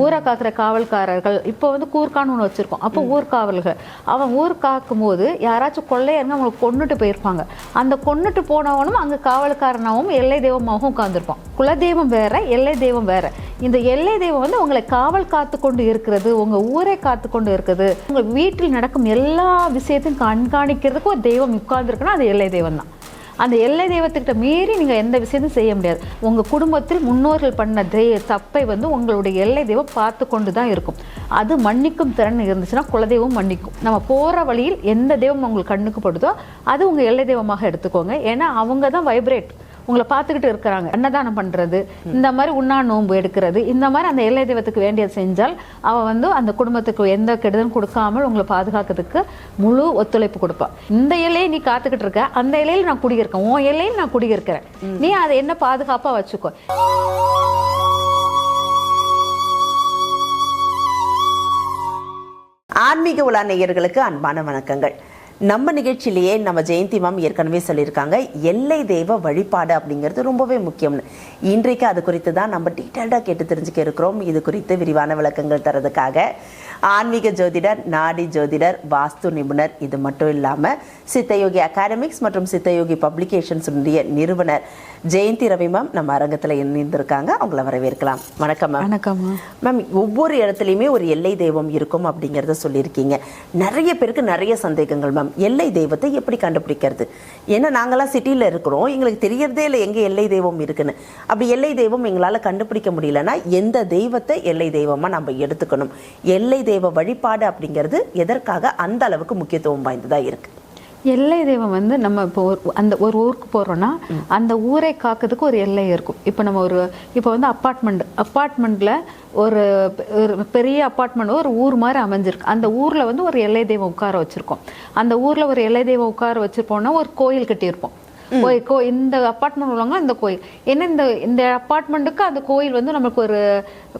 ஊரை காக்கிற காவல்காரர்கள் இப்போ வந்து கூர்க்கான்னு ஒன்று வச்சிருக்கோம். அப்போ ஊர்காவல்கள். அவன் ஊர் காக்கும் போது யாராச்சும் கொள்ளையருங்க அவங்களை கொன்னுட்டு போயிருப்பாங்க. அந்த கொன்னுட்டு போனவனும் அங்கே காவல்காரனாகவும் எல்லை தெய்வமாகவும் உட்காந்துருப்பான் குலதெய்வம் வேற எல்லை தெய்வம் வேற. இந்த எல்லை தெய்வம் வந்து உங்களை காவல் காத்து கொண்டு இருக்கிறது உங்க ஊரை காத்து கொண்டு இருக்குது. உங்க வீட்டில் நடக்கும் எல்லா விஷயத்தையும் கண்காணிக்கிறதுக்கு ஒரு தெய்வம் உட்கார்ந்துருக்குன்னா அது எல்லை தெய்வம் தான் அந்த எல்லை தெய்வத்துக்கிட்ட மீறி நீங்கள் எந்த விஷயத்தையும் செய்ய முடியாது. உங்கள் குடும்பத்தில் முன்னோர்கள் பண்ண தெய் தப்பை வந்து உங்களுடைய எல்லை தெய்வம் பார்த்து கொண்டு தான் இருக்கும். அது மன்னிக்கும் திறன் இருந்துச்சுன்னா குலதெய்வம் மன்னிக்கும். நம்ம போகிற வழியில் எந்த தெய்வம் உங்களுக்கு கண்ணுக்கு படுதோ அது உங்கள் எல்லை தெய்வமாக எடுத்துக்கோங்க. ஏன்னா அவங்க தான் வைப்ரேட் உங்களை பார்த்துக்கிட்டு இருக்கிறாங்க. அன்னதானம் பண்ணுறது இந்த மாதிரி உண்ணா நோன்பு எடுக்கிறது இந்த மாதிரி அந்த எல்லை தெய்வத்துக்கு வேண்டியது செஞ்சால் அவன் வந்து அந்த குடும்பத்துக்கு எந்த கெடுதலும் கொடுக்காமல் உங்களை பாதுகாக்கிறதுக்கு முழு ஒத்துழைப்பு கொடுப்பான் இந்த எல்லையை நீ காத்துக்கிட்டு இருக்க அந்த எல்லையில் நான் குடியிருக்கேன் உன் எல்லையில் நான் குடியிருக்கிறேன். நீ அதை என்ன பாதுகாப்பாக வச்சுக்கோ. ஆன்மீக உலா நேயர்களுக்கு அன்பான வணக்கங்கள். நம்ம நிகழ்ச்சியிலேயே நம்ம ஜெயந்தி மேம் ஏற்கனவே சொல்லியிருக்காங்க எல்லை தெய்வ வழிபாடு அப்படிங்கிறது ரொம்பவே முக்கியம்னு இன்றைக்கு அது குறித்து தான் நம்ம டீட்டெயில்டாக கேட்டு தெரிஞ்சுக்க இருக்கிறோம். இது குறித்து விரிவான விளக்கங்கள் தரதுக்காக ஆன்மீக ஜோதிடர் நாடி ஜோதிடர் வாஸ்து நிபுணர். இது மட்டும் இல்லாமல் சித்தயோகி அகாடமிக்ஸ் மற்றும் சித்தயோகி பப்ளிகேஷன்ஸ் நிறுவனர் ஜெயந்தி ரவி மேம் நம்ம அரங்கத்தில் இணைந்திருக்காங்க. அவங்கள வரவேற்கலாம். வணக்கம் மேம் வணக்கம்மா மேம் ஒவ்வொரு இடத்துலையுமே ஒரு எல்லை தெய்வம் இருக்கும் அப்படிங்கிறத சொல்லியிருக்கீங்க. நிறைய பேருக்கு நிறைய சந்தேகங்கள் மேம் எல்லை தெய்வத்தை எப்படி கண்டுபிடிக்கிறது? ஏன்னா நாங்களாம் சிட்டியில் இருக்கிறோம். எங்களுக்கு தெரியறதே இல்லை எங்கே எல்லை தெய்வம் இருக்குன்னு. அப்படி எல்லை தெய்வம் எங்களால் கண்டுபிடிக்க முடியலன்னா எந்த தெய்வத்தை எல்லை தெய்வமாக நம்ம எடுத்துக்கணும்? எல்லை தெய்வ வழிபாடு அப்படிங்கிறது எதற்காக அந்த அளவுக்கு முக்கியத்துவம் வாய்ந்ததாக இருக்கு? எல்லை தெய்வம் வந்து நம்ம இப்போ அந்த ஒரு ஊருக்கு போகிறோன்னா அந்த ஊரை காக்கிறதுக்கு ஒரு எல்லை இருக்கும். இப்போ நம்ம ஒரு இப்போ வந்து அப்பார்ட்மெண்ட் அப்பார்ட்மெண்ட்டில் ஒரு ஒரு பெரிய அப்பார்ட்மெண்ட் ஒரு ஊர் மாதிரி அமைஞ்சிருக்கு. அந்த ஊரில் வந்து ஒரு எல்லை தெய்வம் உட்கார வச்சுருக்கோம். அந்த ஊரில் ஒரு எல்லை தெய்வம் உட்கார வச்சுருப்போம்னா ஒரு கோயில் கட்டியிருப்போம். கோ இந்த அப்பார்ட்மெண்ட் உள்ளவங்க இந்த கோயில். ஏன்னா இந்த இந்த அப்பார்ட்மெண்ட்டுக்கு அந்த கோயில் வந்து நம்மளுக்கு ஒரு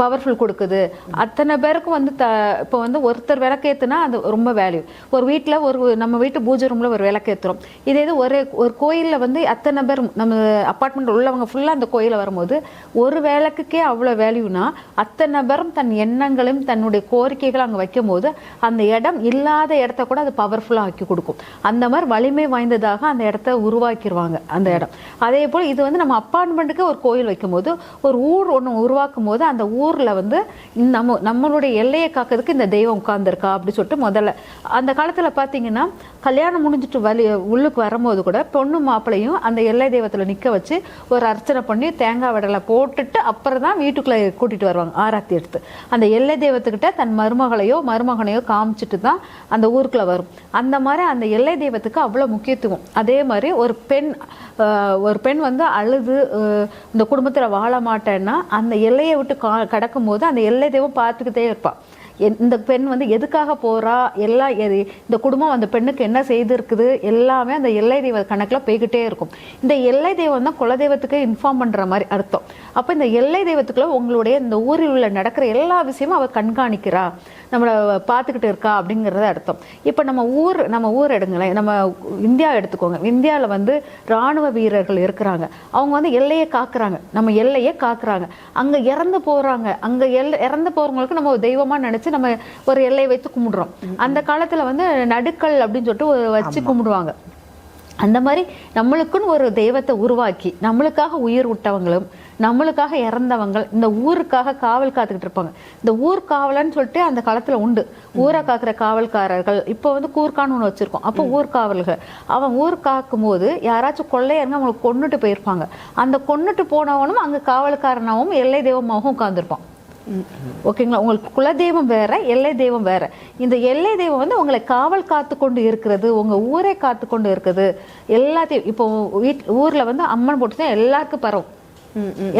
பவர்ஃபுல் கொடுக்குது. அத்தனை பேருக்கும் வந்து த இப்போ வந்து ஒருத்தர் விளக்கேற்றுனா அது ரொம்ப வேல்யூ ஒரு வீட்டில் ஒரு நம்ம வீட்டு பூஜை ரூமில் ஒரு விளக்கேற்றுறோம் இதே இது ஒரு ஒரு கோயிலில் வந்து அத்தனை பேர் நம்ம அப்பார்ட்மெண்ட் உள்ளவங்க ஃபுல்லாக அந்த கோயிலில் வரும்போது ஒரு விளக்குக்கே அவ்வளோ வேல்யூனா அத்தனை பேரும் தன் எண்ணங்களையும் தன்னுடைய கோரிக்கைகளை அங்கே வைக்கும்போது அந்த இடம் இல்லாத இடத்த கூட அது பவர்ஃபுல்லாக ஆக்கி கொடுக்கும். அந்த மாதிரி வலிமை வாய்ந்ததாக அந்த இடத்த உருவாக்கிடுவாங்க அந்த இடம். அதே போல் இது வந்து நம்ம அப்பார்ட்மெண்ட்டுக்கு ஒரு கோயில் வைக்கும்போது ஒரு ஊர் ஒன்று உருவாக்கும் போது அந்த ஊரில் வந்து இந்த நம்ம நம்மளுடைய எல்லையை காக்கிறதுக்கு இந்த தெய்வம் உட்கார்ந்துருக்கா அப்படி சொல்லிட்டு முதல்ல அந்த காலத்தில் பார்த்தீங்கன்னா கல்யாணம் முடிஞ்சிட்டு வலி உள்ளுக்கு வரும்போது கூட பொண்ணு மாப்பிள்ளையும் அந்த எல்லை தெய்வத்தில் நிற்க வச்சு ஒரு அர்ச்சனை பண்ணி தேங்காய் வடலை போட்டுட்டு அப்புறம் தான் வீட்டுக்குள்ளே கூட்டிகிட்டு வருவாங்க ஆராத்தி எடுத்து. அந்த எல்லை தெய்வத்துக்கிட்ட தன் மருமகளையோ மருமகனையோ காமிச்சிட்டு தான் அந்த ஊருக்குள்ளே வரும். அந்த மாதிரி அந்த எல்லை தெய்வத்துக்கு அவ்வளோ முக்கியத்துவம். அதே மாதிரி ஒரு பெண் பெண் ஒரு பெண் வந்து அழுது இந்த குடும்பத்தில் வாழ மாட்டேன்னா அந்த எல்லையை விட்டு கா கடக்கும்போது அந்த எல்லை தெய்வம் பார்த்துக்கிட்டே இருப்பாள் இந்த பெண் வந்து எதுக்காக போறா? எல்லா எது- இந்த குடும்பம் அந்த பெண்ணுக்கு என்ன செய்திருக்குது? எல்லாமே அந்த எல்லை தெய்வ கணக்கில் போய்கிட்டே இருக்கும். இந்த எல்லை தெய்வம் தான் குலதெய்வத்துக்கு இன்ஃபார்ம் பண்ற மாதிரி அர்த்தம். அப்போ இந்த எல்லை தெய்வத்துக்குள்ள உங்களுடைய இந்த ஊரில் உள்ள நடக்கிற எல்லா விஷயமும் அவ கண்காணிக்கிறா. நம்மளை பார்த்துக்கிட்டு இருக்கா அப்படிங்கறது அர்த்தம். இப்ப நம்ம ஊர் நம்ம ஊர் எடுங்களேன். நம்ம இந்தியா எடுத்துக்கோங்க. இந்தியாவில் வந்து ராணுவ வீரர்கள் இருக்கிறாங்க. அவங்க வந்து எல்லையை காக்குறாங்க. நம்ம எல்லையை காக்குறாங்க. அங்க இறந்து போறாங்க. அங்க எல்லை இறந்து போறவங்களுக்கு நம்ம ஒரு தெய்வமா நினைச்சு நம்ம ஒரு எல்லையை வைத்து கும்பிடுறோம். அந்த காலத்துல வந்து நடுக்கல் அப்படின்னு சொல்லிட்டு வச்சு கும்பிடுவாங்க. அந்த மாதிரி நம்மளுக்குன்னு ஒரு தெய்வத்தை உருவாக்கி நம்மளுக்காக உயிர் விட்டவங்களும் நம்மளுக்காக இறந்தவங்க இந்த ஊருக்காக காவல் காத்துக்கிட்டு இருப்பாங்க. இந்த ஊர் காவலன்னு சொல்லிட்டு அந்த காலத்துல உண்டு. ஊரை காக்குற காவல்காரர்கள் இப்போ வந்து கூர்க்கான்னு ஒன்று வச்சிருக்கோம். அப்போ ஊர் காவல்கள் அவன் ஊர் காக்கும் போது யாராச்சும் கொள்ளையருங்க அவங்களை கொன்னுட்டு போயிருப்பாங்க. அந்த கொன்னுட்டு போனவனும் அங்க காவல்காரனாகவும் எல்லை தெய்வமாகவும் உட்கார்ந்துருப்பான். ஓகேங்களா? உங்களுக்கு குலதெய்வம் வேற எல்லை தெய்வம் வேற. இந்த எல்லை தெய்வம் வந்து உங்களை காவல் காத்து கொண்டு இருக்கிறது உங்க ஊரை காத்து கொண்டு இருக்குது. எல்லாத்தையும் இப்போ வீட் ஊர்ல வந்து அம்மன் போட்டு எல்லாருக்கும் பரவும்.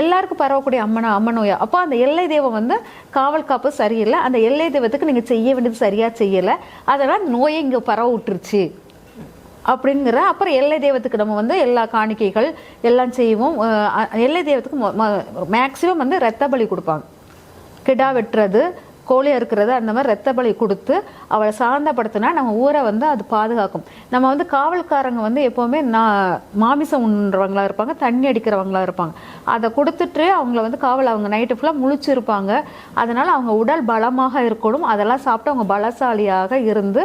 எல்லாருக்கும் பரவக்கூடிய அம்மனா அம்மனோயா. அப்போ அந்த எல்லை தெய்வம் வந்து காவல் காப்பு சரியில்லை. அந்த எல்லை தெய்வத்துக்கு நீங்கள் செய்ய வேண்டியது சரியாக செய்யலை. அதெல்லாம் நோயை இங்கே பரவ விட்டுருச்சு. அப்படிங்கிற அப்புறம் எல்லை தெய்வத்துக்கு நம்ம வந்து எல்லா காணிக்கைகள் எல்லாம் செய்வோம். எல்லை தெய்வத்துக்கு மேக்சிமம் வந்து ரத்த பலி கொடுப்பாங்க. கிடா வெட்டுறது கோழி அறுக்கிறது அந்த மாதிரி ரத்த பலி கொடுத்து அவளை சாந்தப்படுத்தினா நம்ம ஊரை வந்து அது பாதுகாக்கும். நம்ம வந்து காவல்காரங்க வந்து எப்போவுமே நான் மாமிசம் உண்றவங்களா இருப்பாங்க தண்ணி அடிக்கிறவங்களா இருப்பாங்க. அதை கொடுத்துட்டு அவங்கள வந்து காவல் அவங்க நைட்டு ஃபுல்லாக முழிச்சிருப்பாங்க. அதனால் அவங்க உடல் பலமாக இருக்கணும். அதெல்லாம் சாப்பிட்டு அவங்க பலசாலியாக இருந்து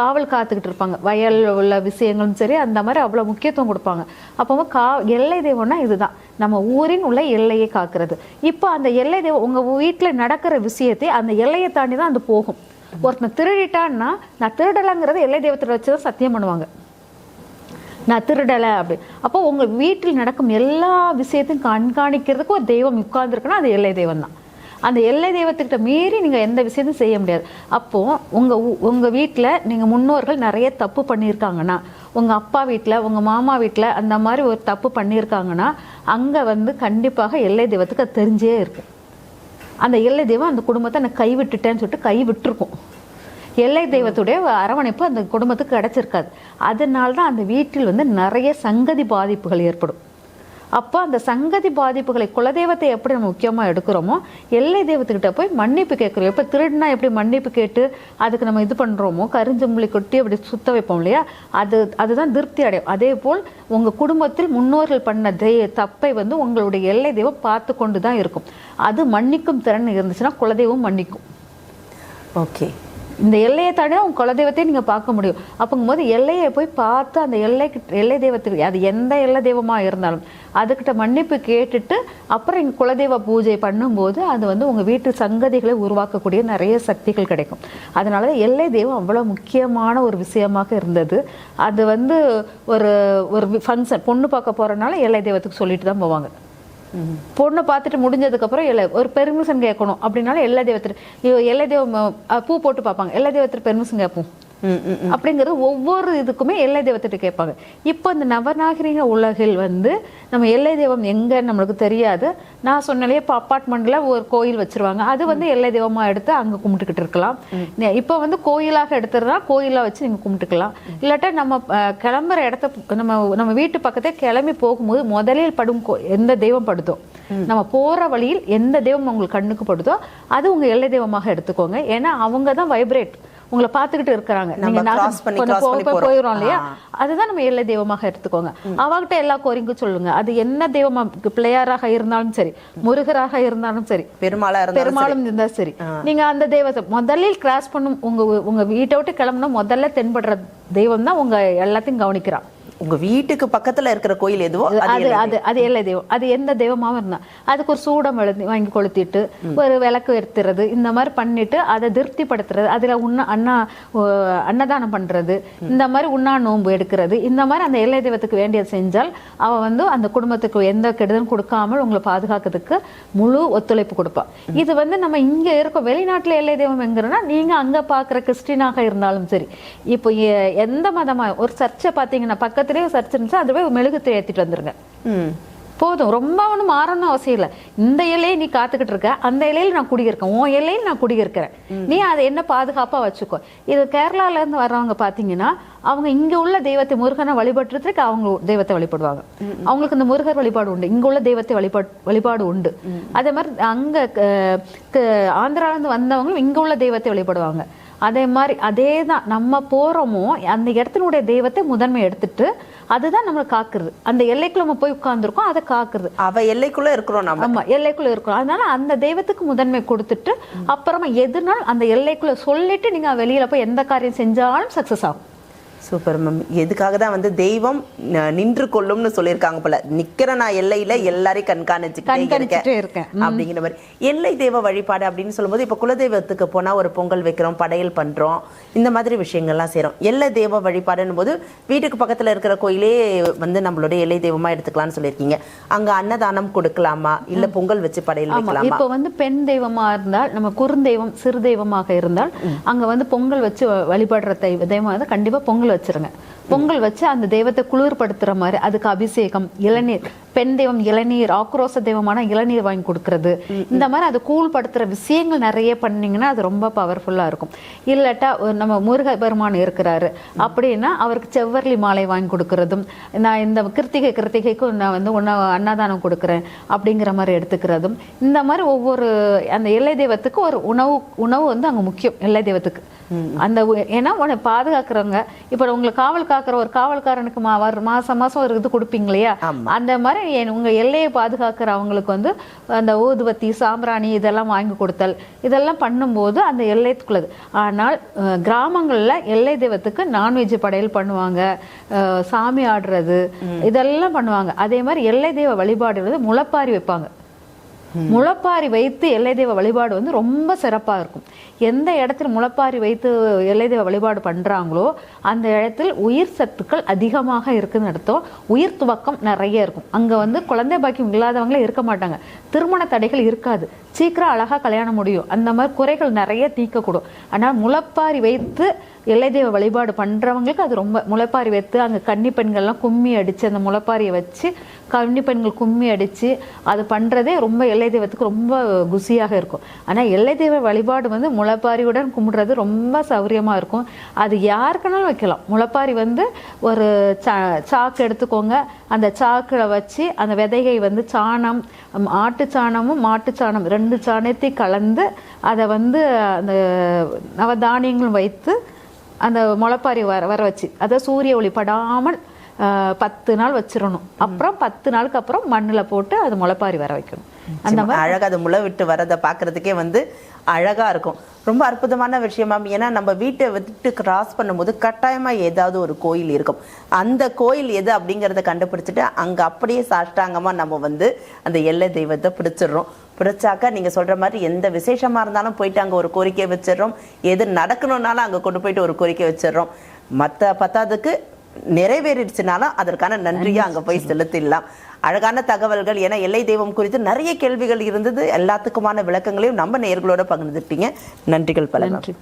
காவல் காத்துக்கிட்டு இருப்பாங்க. வயல் உள்ள விஷயங்களும் சரி அந்த மாதிரி அவ்வளோ முக்கியத்துவம் கொடுப்பாங்க. அப்போ கா எல்லை தெய்வம்னா இதுதான். நம்ம ஊரின் உள்ள எல்லையை காக்கிறது. இப்போ அந்த எல்லை தெய்வம் உங்கள் வீட்டில் நடக்கிற விஷயத்தை அந்த எல்லையை தாண்டி தான் அது போகும். ஒருத்தன் திருடிட்டான்னா நான் திருடலைங்கிறத எல்லை தெய்வத்தில் வச்சு தான் சத்தியம் பண்ணுவாங்க. நான் திருடலை அப்படி. அப்போ உங்கள் வீட்டில் நடக்கும் எல்லா விஷயத்தையும் கண்காணிக்கிறதுக்கு ஒரு தெய்வம் உட்கார்ந்துருக்குன்னா அது எல்லை தெய்வம் தான். அந்த எல்லை தெய்வத்துக்கிட்ட மீறி நீங்கள் எந்த விஷயத்தையும் செய்ய முடியாது. அப்போது உங்கள் உங்கள் வீட்டில் நீங்கள் முன்னோர்கள் நிறைய தப்பு பண்ணியிருக்காங்கன்னா உங்கள் அப்பா வீட்டில் உங்கள் மாமா வீட்டில் அந்த மாதிரி ஒரு தப்பு பண்ணியிருக்காங்கன்னா அங்கே வந்து கண்டிப்பாக எல்லை தெய்வத்துக்கு அது தெரிஞ்சே இருக்கும் அந்த எல்லை தெய்வம் அந்த குடும்பத்தை நான் கைவிட்டுட்டேன்னு சொல்லிட்டு கை விட்டுருக்கும் எல்லை தெய்வத்துடைய அரவணைப்பு அந்த குடும்பத்துக்கு கிடச்சிருக்காது. அதனால தான் அந்த வீட்டில் வந்து நிறைய சங்கதி பாதிப்புகள் ஏற்படும். அப்போ அந்த சங்கதி பாதிப்புகளை குலதெய்வத்தை எப்படி நம்ம முக்கியமாக எடுக்கிறோமோ எல்லை தெய்வத்துக்கிட்ட போய் மன்னிப்பு கேட்குறோம். எப்போ திருடினா எப்படி மன்னிப்பு கேட்டு அதுக்கு நம்ம இது பண்ணுறோமோ கரிஞ்சம்புளி கொட்டி அப்படி சுத்த வைப்போம் இல்லையா? அது அதுதான் திருப்தி அடையும். அதே போல் உங்கள் குடும்பத்தில் முன்னோர்கள் பண்ண தெய் தப்பை வந்து உங்களுடைய எல்லை தெய்வம் பார்த்து கொண்டு தான் இருக்கும். அது மன்னிக்கும் திறன் இருந்துச்சுன்னா குலதெய்வம் மன்னிக்கும். ஓகே. இந்த எல்லையை தாண்டி உங்க குலதெய்வத்தையும் நீங்க பார்க்க முடியும். அப்பங்கும்போது எல்லையை போய் பார்த்து அந்த எல்லைக்கு எல்லை தெய்வத்துக்கு அது எந்த எல்லை தெய்வமா இருந்தாலும் அதுக்கிட்ட மன்னிப்பு கேட்டுட்டு அப்புறம் எங்க குலதெய்வ பூஜை பண்ணும்போது அது வந்து உங்க வீட்டு சங்கதிகளை உருவாக்கக்கூடிய நிறைய சக்திகள் கிடைக்கும். அதனால தான் எல்லை தெய்வம் அவ்வளோ முக்கியமான ஒரு விஷயமாக இருந்தது. அது வந்து ஒரு ஒரு ஃபங்க்ஷன் பொண்ணு பார்க்க போறதுனால எல்லை தெய்வத்துக்கு சொல்லிட்டு தான் போவாங்க. பொண்ணு பார்த்துட்டு முடிஞ்சதுக்கு அப்புறம் எல்லை ஒரு பெர்மிஷன் கேட்கணும் அப்படின்னாலும் எல்லா தெய்வத்திற்கு எல்லா தெய்வம் பூ போட்டு பார்ப்பாங்க. எல்லா தெய்வத்திற்கு பெர்மிஷன் கேட்போம். அப்படிங்கிறது ஒவ்வொரு இதுக்குமே எல்லை தெய்வத்திட்ட கேட்பாங்க. இப்போ இந்த நவநாகரிக உலகில் வந்து நம்ம எல்லை தெய்வம் எங்க நம்மளுக்கு தெரியாது. நான் சொன்னாலே இப்போ அப்பார்ட்மெண்ட்ல ஒரு கோயில் வச்சிருவாங்க. அது வந்து எல்லை தெய்வமா எடுத்து அங்க கும்பிட்டுக்கிட்டு இருக்கலாம். இப்போ வந்து கோயிலாக எடுத்துறதா கோயிலா வச்சு நீங்க கும்பிட்டுக்கலாம். இல்லாட்டா நம்ம கிளம்புற இடத்த நம்ம நம்ம வீட்டு பக்கத்தே கிளம்பி போகும்போது முதலில் படும் எந்த தெய்வம் படுதோ நம்ம போற வழியில் எந்த தெய்வம் உங்களுக்கு கண்ணுக்கு படுதோ அது உங்க எல்லை தெய்வமாக எடுத்துக்கோங்க. ஏன்னா அவங்க தான் வைப்ரேட் உங்களை பார்த்துக்கிட்டு இருக்கிறாங்க. நம்ம நீங்க கொஞ்சம். போயிடும் இல்லையா? அதுதான் நம்ம எல்லை தெய்வமாக எடுத்துக்கோங்க. அவகிட்ட எல்லா கோரிக்கையும் சொல்லுங்க. அது என்ன தெய்வமா பிள்ளையாராக இருந்தாலும் சரி முருகராக இருந்தாலும் சரி பெருமாளா. பெருமாளும் இருந்தா சரி. நீங்க அந்த தெய்வத்தை முதலில் கிராஸ் பண்ணும் உங்க உங்க வீட்டை விட்டு கிளம்புனா முதல்ல தென்படுற தெய்வம் தான் உங்க எல்லாத்தையும் கவனிக்கிறான் உங்க வீட்டுக்கு பக்கத்துல இருக்கிற கோயில் எதுவோ அது அது அது எல்லை தெய்வம். அது எந்த தெய்வமாவும் இருந்தா அதுக்கு ஒரு சூடம் எழுதி வாங்கி கொளுத்திட்டு ஒரு விளக்கு எடுத்துறது இந்த மாதிரி பண்ணிட்டு அதை திருப்திப்படுத்துறது அதுல உண்ண அண்ணா அன்னதானம் பண்றது இந்த மாதிரி உண்ணா நோன்பு எடுக்கிறது இந்த மாதிரி அந்த எல்லை தெய்வத்துக்கு வேண்டியது செஞ்சால் அவ வந்து அந்த குடும்பத்துக்கு எந்த கெடுதலும் கொடுக்காமல் உங்களை பாதுகாக்கிறதுக்கு முழு ஒத்துழைப்பு கொடுப்பா. இது வந்து நம்ம இங்க இருக்கோம் வெளிநாட்டுல எல்லை தெய்வம் எங்கிறனா நீங்க அங்க பாக்குற கிறிஸ்டினாக இருந்தாலும் சரி. இப்போ எந்த மதமா ஒரு சர்ச்சை பாத்தீங்கன்னா பக்கத்துலயே ஒரு சர்ச்சை இருந்துச்சு அதுவே மெழுகுத்தை ஏத்திட்டு வந்துருங்க. ம். போதும். ரொம்ப ஒன்றும் மாறணும்னு அவசியம் இல்லை. இந்த இலையை நீ காத்துக்கிட்டு இருக்க அந்த இலையில நான் குடியிருக்கேன். உன் இலையில் நான் குடியிருக்கிறேன். நீ அதை என்ன பாதுகாப்பா வச்சுக்கோ. இது கேரளால இருந்து வர்றவங்க பாத்தீங்கன்னா அவங்க இங்க உள்ள தெய்வத்தை முருகனை வழிபட்டுறதுக்கு அவங்க தெய்வத்தை வழிபடுவாங்க. அவங்களுக்கு இந்த முருகர் வழிபாடு உண்டு. இங்க உள்ள தெய்வத்தை வழிபாடு வழிபாடு உண்டு. அதே மாதிரி அங்க க- க- ஆந்திரால இருந்து வந்தவங்களும் இங்க உள்ள தெய்வத்தை வழிபடுவாங்க. அதே மாதிரி அதே தான் நம்ம போறோமோ அந்த இடத்தினுடைய தெய்வத்தை முதன்மை எடுத்துட்டு அதுதான் நம்மளை காக்குறது. அந்த எல்லைக்குள்ள நம்ம போய் உட்கார்ந்துருக்கோம் அதை காக்குறது. அவ எல்லைக்குள்ள இருக்கிறோம் நம்ம. ஆமா எல்லைக்குள்ள இருக்கும் அதனால அந்த தெய்வத்துக்கு முதன்மை கொடுத்துட்டு அப்புறமா எதுனாலும் அந்த எல்லைக்குள்ள சொல்லிட்டு நீங்க வெளியில போய் எந்த காரியம் செஞ்சாலும் சக்சஸ் ஆகும். Super ma'am. எதுக்காக தான் வந்து தெய்வம் நின்று கொள்ளும்னு சொல்லியிருக்காங்க போல. நிக்கிற நான் எல்லையில எல்லாரையும் கண்காணிச்சுக்கிட்டே கண்காணிச்சுட்டே இருக்கேன். அப்படிங்கிற மாதிரி. எல்லை தெய்வ வழிபாடு அப்படின்னு சொல்லும்போது இப்ப குலதெய்வத்துக்கு போனா ஒரு பொங்கல் வைக்கிறோம் படையல் பண்றோம் இந்த மாதிரி விஷயங்கள்லாம் செய்றோம். எல்லை தெய்வ வழிபாடுன்னும் போது வீட்டுக்கு பக்கத்துல இருக்கிற கோயிலே வந்து நம்மளுடைய எல்லை தெய்வமா எடுத்துக்கலாம்னு சொல்லியிருக்கீங்க. அங்க அன்னதானம் கொடுக்கலாமா? இல்ல பொங்கல் வச்சு படையல் வைக்கலாமா? இப்போ வந்து பெண் தெய்வமா இருந்தால் நம்ம குறுந்தெய்வம் சிறு தெய்வமாக இருந்தால் அங்க வந்து பொங்கல் வச்சு வழிபடுற தெய்வ தெய்வம் வந்து கண்டிப்பா பொங்கல் பொங்கல் வச்சிருங்க. பொங்கல் வச்சு அந்த தெய்வத்தை குளிர்படுத்துற மாதிரி அதுக்கு அபிஷேகம் இளநீர். பெண் தெய்வம் இளநீர் ஆக்ரோஷ தெய்வமான இளநீர் வாங்கி கொடுக்கறது. இந்த மாதிரி அது கூழ்படுத்துற விஷயங்கள் நிறைய பண்ணீங்கன்னா அது ரொம்ப பவர்ஃபுல்லா இருக்கும். இல்லாட்டா நம்ம முருக பெருமான் இருக்கிறாரு. அப்படின்னா அவருக்கு செவ்வரளி மாலை வாங்கி கொடுக்கறதும் நான் இந்த கிருத்திகை கிருத்திகைக்கும் நான் வந்து உணவு அன்னதானம் கொடுக்குறேன் அப்படிங்கிற மாதிரி எடுத்துக்கிறதும் இந்த மாதிரி ஒவ்வொரு அந்த எல்லை தெய்வத்துக்கு ஒரு உணவு உணவு வந்து அங்க முக்கியம் எல்லை தெய்வத்துக்கு. அந்த ஏன்னா உன்னை பாதுகாக்கிறவங்க இப்போ உங்களுக்கு காவல் காக்கிற ஒரு காவல்காரனுக்கு மாசம் மாசம் ஒரு இது கொடுப்பீங்க இல்லையா. அந்த மாதிரி என் உங்க எல்லையை பாதுகாக்கிற அவங்களுக்கு வந்து அந்த ஊதுபத்தி சாம்பிராணி இதெல்லாம் வாங்கி கொடுத்தல் இதெல்லாம் பண்ணும்போது அந்த எல்லைக்குள்ளது. ஆனால் கிராமங்கள்ல எல்லை தெய்வத்துக்கு நான்வெஜ் படையல் பண்ணுவாங்க. சாமி ஆடுறது இதெல்லாம் பண்ணுவாங்க. அதே மாதிரி எல்லை தெய்வ வழிபாடு வந்து முளைப்பாரி வைப்பாங்க. முளைப்பாரி வைத்து எல்லை தெய்வ வழிபாடு வந்து ரொம்ப சிறப்பாக இருக்கும். எந்த இடத்துல முளைப்பாரி வைத்து எல்லை தெய்வ வழிபாடு பண்ணுறாங்களோ அந்த இடத்தில் உயிர் சத்துக்கள் அதிகமாக இருக்குன்னு அர்த்தம். உயிர் துவக்கம் நிறைய இருக்கும். அங்கே வந்து குழந்தை பாக்கியம் இல்லாதவங்களே இருக்க மாட்டாங்க. திருமண தடைகள் இருக்காது. சீக்கிரம் அழகாக கல்யாணம் முடியும். அந்த மாதிரி குறைகள் நிறைய தீர்க்கக்கூடும். ஆனால் முளைப்பாரி வைத்து எல்லை தெய்வ வழிபாடு பண்ணுறவங்களுக்கு அது ரொம்ப முளைப்பாரி வைத்து அங்கே கன்னி பெண்கள்லாம் கும்மி அடித்து அந்த முளைப்பாரியை வச்சு கன்னி பெண்கள் கும்மி அடித்து அது பண்ணுறதே ரொம்ப எல்லை தெய்வத்துக்கு ரொம்ப குசியாக இருக்கும். ஆனால் எல்லை தெய்வ வழிபாடு வந்து முளைப்பாரியுடன் கும்பிடுறது ரொம்ப சௌகரியமாக இருக்கும். அது யாருக்குனாலும் வைக்கலாம். முளைப்பாரி வந்து ஒரு சா- சாக்கு எடுத்துக்கோங்க. அந்த சாக்கில் வச்சு அந்த விதைகை வந்து சாணம் ஆட்டு சாணமும் மாட்டு சாணம் ரெண்டு சாணத்தையும் கலந்து அதை வந்து அந்த நவதானியங்களும் வைத்து அந்த முளைப்பாரி வர வர வச்சு அதை சூரிய ஒளி படாமல் பத்து நாள் வச்சிடணும் அப்புறம் பத்து நாளுக்கு அப்புறம் மண்ணுல போட்டு அது முளைப்பாரி வர வைக்கணும். அந்த சும்மா அழகா அது முளை விட்டு வரதை பார்க்கறதுக்கே வந்து அழகா இருக்கும். ரொம்ப அற்புதமான விஷயம் மேம் ஏன்னா நம்ம வீட்டை விட்டு கிராஸ் பண்ணும்போது கட்டாயமா ஏதாவது ஒரு கோயில் இருக்கும். அந்த கோயில் எது அப்படிங்கறத கண்டுபிடிச்சிட்டு அங்க அப்படியே சாஷ்டாங்கமா நம்ம வந்து அந்த எல்லை தெய்வத்தை பிடிச்சிடுறோம். பிடிச்சாக்கா நீங்க சொல்ற மாதிரி எந்த விசேஷமா இருந்தாலும் போயிட்டு அங்க ஒரு கோரிக்கை வச்சிடுறோம். எது நடக்கணும்னாலும் அங்க கொண்டு போயிட்டு ஒரு கோரிக்கை வச்சிடுறோம். மத்த பத்தாவதுக்கு நிறைவேறிடுச்சுனாலும் அதற்கான நன்றியா அங்க போய் செலுத்திடலாம். அழகான தகவல்கள் ஏன்னா எல்லை தெய்வம் குறித்து நிறைய கேள்விகள் இருந்தது. எல்லாத்துக்குமான விளக்கங்களையும் நம்ம நேயர்களோட பகிர்ந்துட்டீங்க நன்றிகள் பல. நன்றி.